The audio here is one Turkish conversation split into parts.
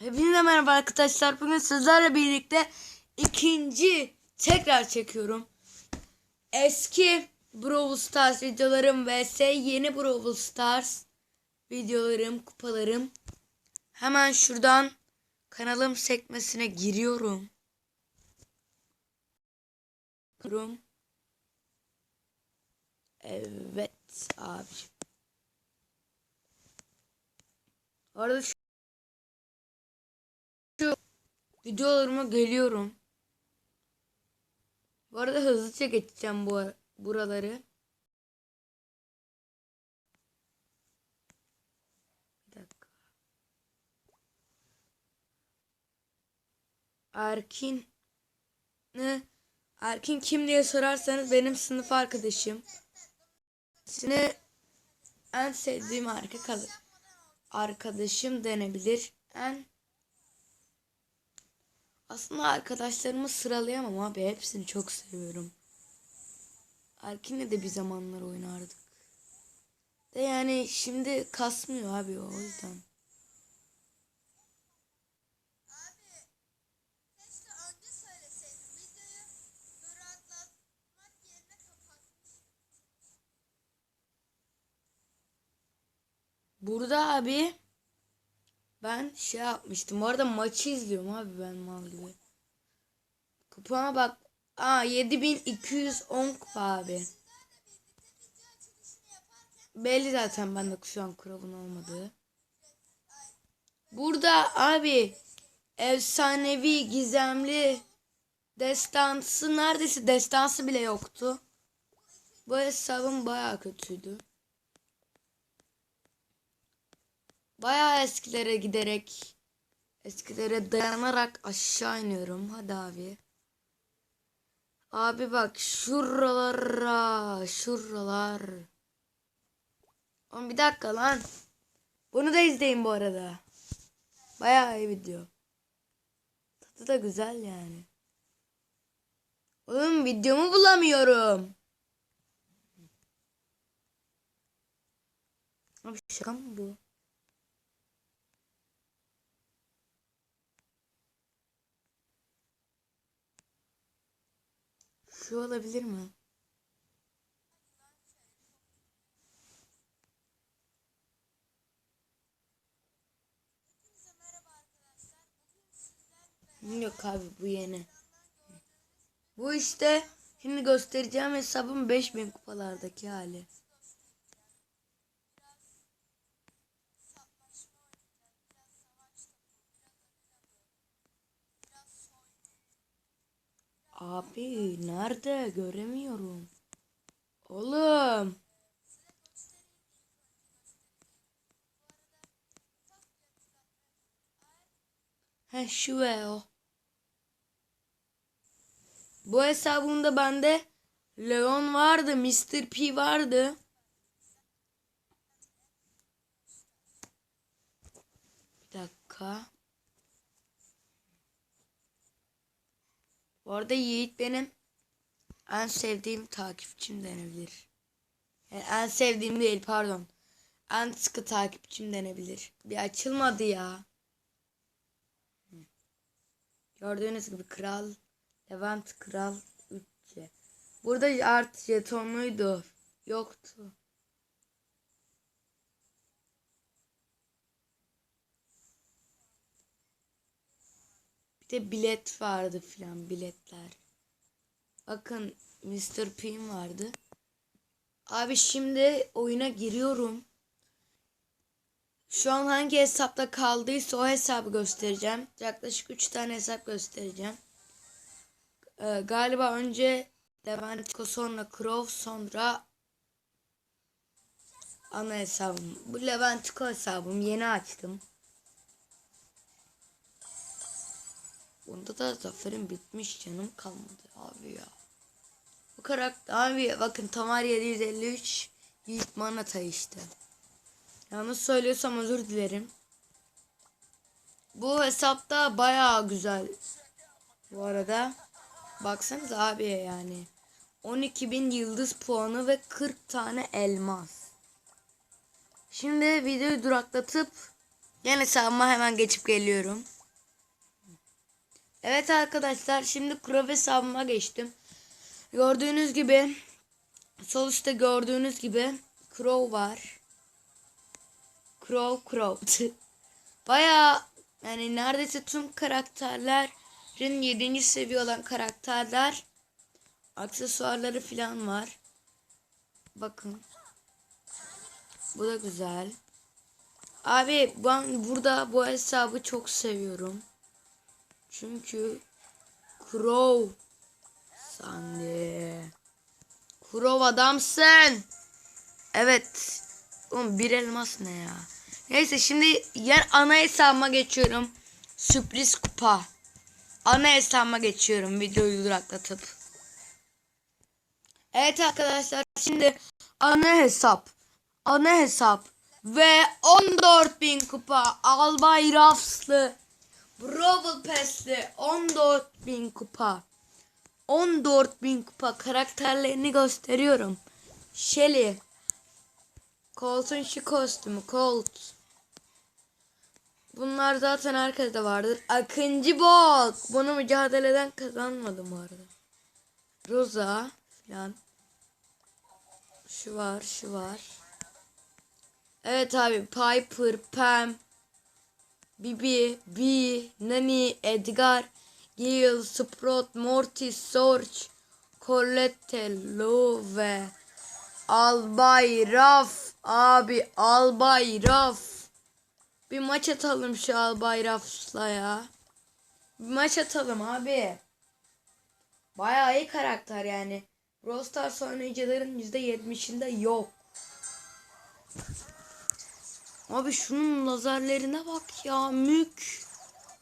Hepinize merhaba arkadaşlar. Bugün sizlerle birlikte ikinci tekrar çekiyorum. Eski Brawl Stars videolarım vs yeni Brawl Stars videolarım, kupalarım. Hemen şuradan kanalım sekmesine giriyorum. Giriyorum. Evet abi. Orada videolarıma geliyorum. Bu arada hızlıca geçeceğim bu buraları. Bir dakika. Erkin ne? Erkin kim diye sorarsanız benim sınıf arkadaşım. Sine en sevdiğim arka arkadaşım denebilir. En aslında arkadaşlarımı sıralayamam abi. Hepsini çok seviyorum. Erkin'le de bir zamanlar oynardık. De yani şimdi kasmıyor abi o yüzden. Burada abi ben şey yapmıştım. Orada maçı izliyorum abi ben mal gibi. Kupama bak. Aa 7210 kupa abi. Belli zaten bende şu an kuralın olmadığı. Burada abi efsanevi gizemli destansı neredeyse destansı bile yoktu. Bu hesabım baya kötüydü. Baya eskilere giderek eskilere dayanarak aşağı iniyorum. Hadi abi. Abi bak şuralara şuralar. Oğlum bir dakika lan. Bunu da izleyin bu arada. Baya iyi video. Tadı da güzel yani. Oğlum videomu bulamıyorum. Abi şaka mı bu? Şu olabilir mi? Yok abi bu yeni. Bu işte şimdi göstereceğim hesabım 5000 kupalardaki hali. saplaşma oynayacağız. Biraz savaş topu, biraz arena böyle. Biraz soyun. Abi nerede göremiyorum. Oğlum. He şu ve o. Bu hesabımda bende Leon vardı, Mr. P vardı. Bir dakika. Bu arada Yiğit benim en sevdiğim takipçim denebilir. Yani en sevdiğim değil pardon. En sıkı takipçim denebilir. Bir açılmadı ya. Gördüğünüz gibi kral Levent kral 3C. Burada art jetonluydu. Yoktu. De bilet vardı filan biletler. Bakın Mr. P'm vardı. Abi şimdi oyuna giriyorum. Şu an hangi hesapta kaldıysa o hesabı göstereceğim. Yaklaşık 3 tane hesap göstereceğim. Ee, galiba önce Leventiko sonra Crow sonra ana hesabım. Bu Leventiko hesabım yeni açtım. Bunda da zaferim bitmiş canım kalmadı abi ya. Bu karakter abi bakın Tamar 753 Yiğit Manata işte. Yanlış söylüyorsam özür dilerim. Bu hesapta bayağı güzel. Bu arada baksanız abi yani. 12.000 yıldız puanı ve 40 tane elmas. Şimdi videoyu duraklatıp yan hesabıma hemen geçip geliyorum. Evet arkadaşlar şimdi Crow hesabıma geçtim. Gördüğünüz gibi sol üstte gördüğünüz gibi Crow var. Crow Crow. Baya yani neredeyse tüm karakterlerin 7. seviye olan karakterler aksesuarları falan var. Bakın. Bu da güzel. Abi ben burada bu hesabı çok seviyorum. Çünkü Crow Sandy. Crow adamsın. Evet. Oğlum bir elmas ne ya? Neyse şimdi yer ana hesabıma geçiyorum. Sürpriz kupa. Ana hesabıma geçiyorum videoyu duraklatıp. Evet arkadaşlar şimdi ana hesap. Ana hesap. Ve 14.000 kupa Albay Rafslı. Brawl Pass'li 14.000 kupa. 14.000 kupa karakterlerini gösteriyorum. Shelly. Colt'un şu kostümü Colt. Bunlar zaten herkeste vardır. Akıncı Bolt. Bunu mücadeleden kazanmadım bu arada. Rosa falan. Şu var, şu var. Evet abi Piper, Pam, Bibi, Bee, Nani, Edgar, Gale, Sprout, Mortis, Sorge, Colette, Love, Albay Raf, abi Albay Raf. Bir maç atalım şu Albay Raf'la ya. Bir maç atalım abi. Bayağı iyi karakter yani. Brawl Stars oynayıcıların %70'inde yok. Abi şunun lazerlerine bak ya. Mük.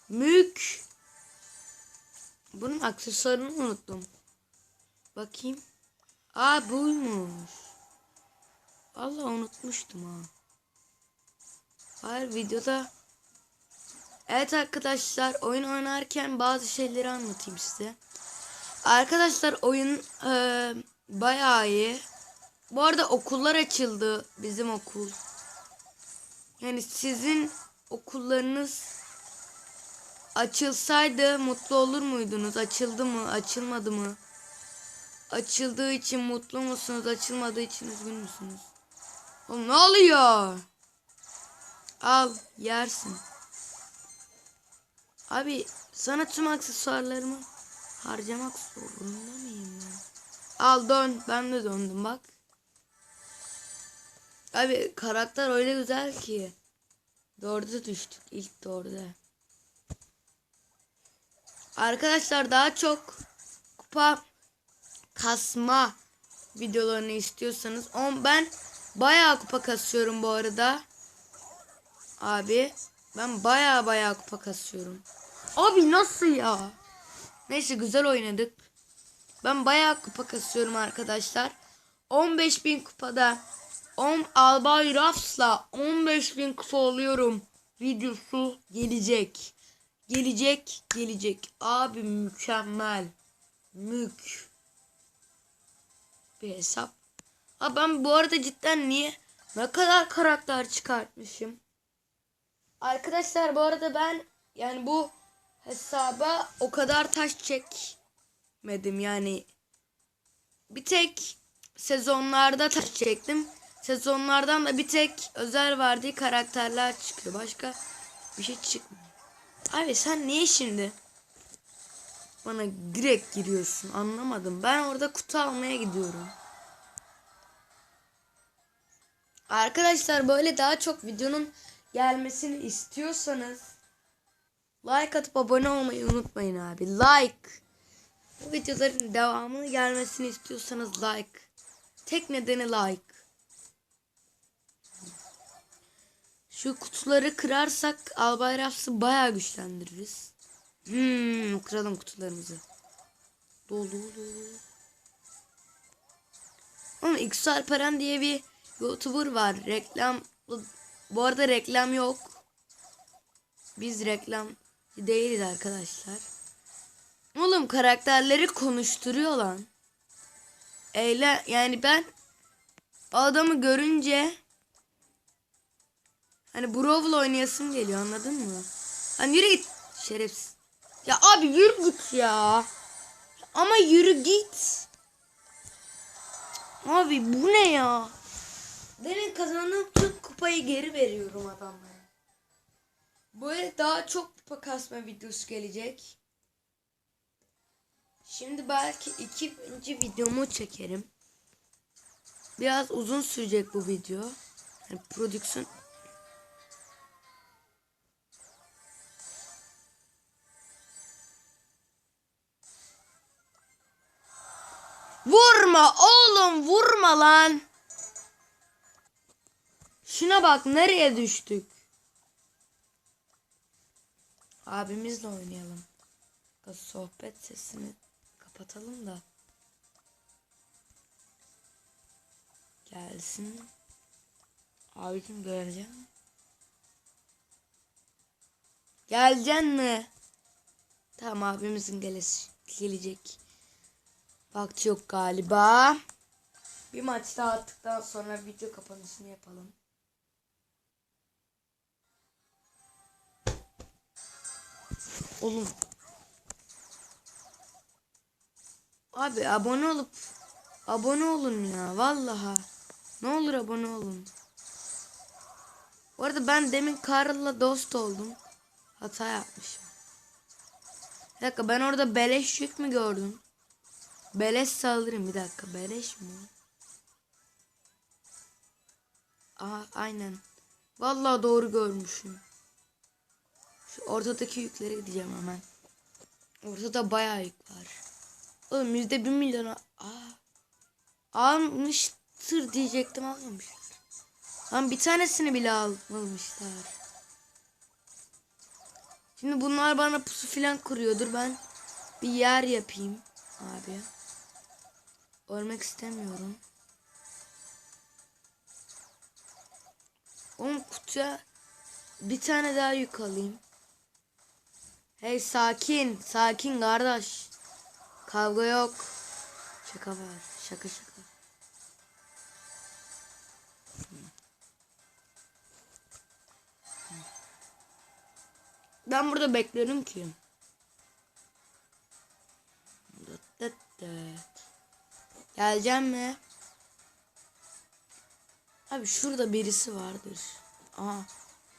Mük. Bunun aksesuarını unuttum. Bakayım. Aa buymuş. Allah unutmuştum ha. Hayır videoda. Evet arkadaşlar oyun oynarken bazı şeyleri anlatayım size. Arkadaşlar oyun eee bayağı iyi. Bu arada okullar açıldı. Bizim okul. Yani sizin okullarınız açılsaydı mutlu olur muydunuz? Açıldı mı? Açılmadı mı? Açıldığı için mutlu musunuz? Açılmadığı için üzgün müsünüz? Oğlum ne oluyor? Al yersin. Abi sana tüm aksesuarlarımı harcamak zorunda mıyım ben? Al dön. Ben de döndüm bak. Abi karakter öyle güzel ki. Dörde düştük ilk dörde. Arkadaşlar daha çok kupa kasma videolarını istiyorsanız on ben bayağı kupa kasıyorum bu arada. Abi ben bayağı bayağı kupa kasıyorum. Abi nasıl ya? Neyse güzel oynadık. Ben bayağı kupa kasıyorum arkadaşlar. 15.000 kupada 10 Albay Rafs'la 15.000 kupa oluyorum. Videosu gelecek. Gelecek, gelecek. Abi mükemmel. Mük. Bir hesap. Ha ben bu arada cidden niye ne kadar karakter çıkartmışım. Arkadaşlar bu arada ben yani bu hesaba o kadar taş çekmedim yani. Bir tek sezonlarda taş çektim. Sezonlardan da bir tek özel verdiği karakterler çıkıyor. Başka bir şey çıkmıyor. Abi sen niye şimdi bana direkt giriyorsun anlamadım. Ben orada kutu almaya gidiyorum. Arkadaşlar böyle daha çok videonun gelmesini istiyorsanız like atıp abone olmayı unutmayın abi. Like. Bu videoların devamını gelmesini istiyorsanız like. Tek nedeni like. Şu kutuları kırarsak Albay Raps'ı bayağı güçlendiririz. Hmm, kıralım kutularımızı. Dolu dolu. Ama X Alperen diye bir YouTuber var. Reklam bu arada reklam yok. Biz reklam değiliz arkadaşlar. Oğlum karakterleri konuşturuyor lan. Eyle yani ben adamı görünce hani Brawl oynayasım geliyor anladın mı? Hani yürü git şerefsiz. Ya abi yürü git ya. Ama yürü git. Abi bu ne ya? Benim kazandığım tüm kupayı geri veriyorum adamlara. Böyle daha çok kupa kasma videosu gelecek. Şimdi belki ikinci videomu çekerim. Biraz uzun sürecek bu video. Yani prodüksiyon Vurma oğlum vurma lan. Şuna bak nereye düştük. Abimizle oynayalım. Sohbet sesini kapatalım da. Gelsin. Abicim göreceğim. Geleceksin mi? Tamam abimizin gelesi, gelecek. Vakti yok galiba. Bir maç daha attıktan sonra video kapanışını yapalım. Oğlum. Abi abone olup abone olun ya vallaha. Ne olur abone olun. Bu arada ben demin Karl'la dost oldum. Hata yapmışım. Bir dakika ben orada beleş yük mü gördüm? Beleş saldırım bir dakika beleş mi? Aha aynen. Vallahi doğru görmüşüm. Şu ortadaki yüklere gideceğim hemen. Ortada bayağı yük var. Oğlum yüzde bir milyona almıştır diyecektim almamışlar. Lan bir tanesini bile almamışlar. Şimdi bunlar bana pusu filan kuruyordur. Ben bir yer yapayım abi. Ölmek istemiyorum. Oğlum kutuya bir tane daha yük alayım. Hey sakin, sakin kardeş. Kavga yok. Şaka var, şaka şaka. Ben burada bekliyorum ki. Dıt dıt dıt. Geleceğim mi? Abi şurada birisi vardır. Aha.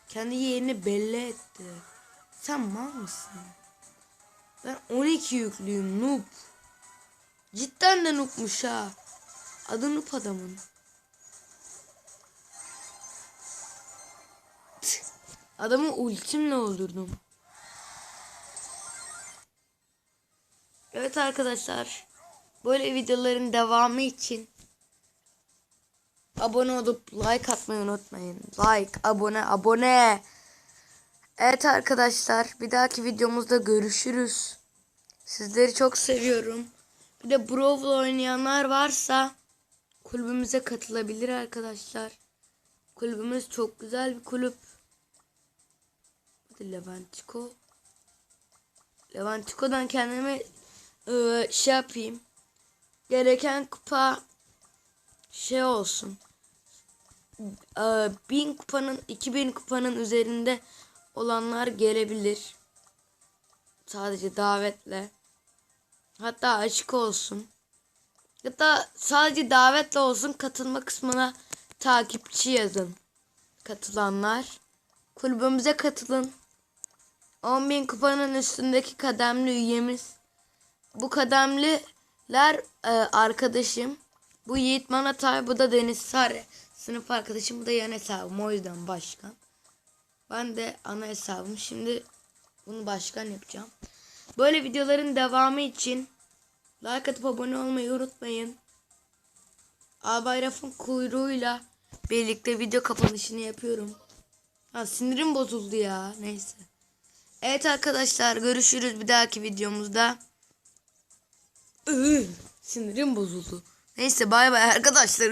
Kendi yerini belli etti. Sen mal mısın? Ben 12 yüklüyüm noob. Cidden de noobmuş ha. Adı noob adamın. Adamı ultimle öldürdüm. Evet arkadaşlar. Böyle videoların devamı için abone olup like atmayı unutmayın. Like, abone, abone. Evet arkadaşlar bir dahaki videomuzda görüşürüz. Sizleri çok seviyorum. Bir de Brawl oynayanlar varsa kulübümüze katılabilir arkadaşlar. Kulübümüz çok güzel bir kulüp. Hadi Levantiko. Levantiko'dan kendime e, şey yapayım. Gereken kupa şey olsun. E, bin kupanın 2000 kupanın üzerinde olanlar gelebilir. Sadece davetle. Hatta açık olsun. Hatta sadece davetle olsun katılma kısmına takipçi yazın. Katılanlar. Kulübümüze katılın. 10.000 kupanın üstündeki kademli üyemiz. Bu kademliler e, arkadaşım. Bu Yiğit Manatay, bu da Deniz Sare. Sınıf arkadaşım, bu da yan hesabım. O yüzden başkan. Ben de ana hesabım. Şimdi bunu başkan yapacağım. Böyle videoların devamı için like atıp abone olmayı unutmayın. Albayraf'ın kuyruğuyla birlikte video kapanışını yapıyorum. Ha, sinirim bozuldu ya. Neyse. Evet arkadaşlar görüşürüz bir dahaki videomuzda. Sinirim bozuldu. Neyse bay bay arkadaşlar.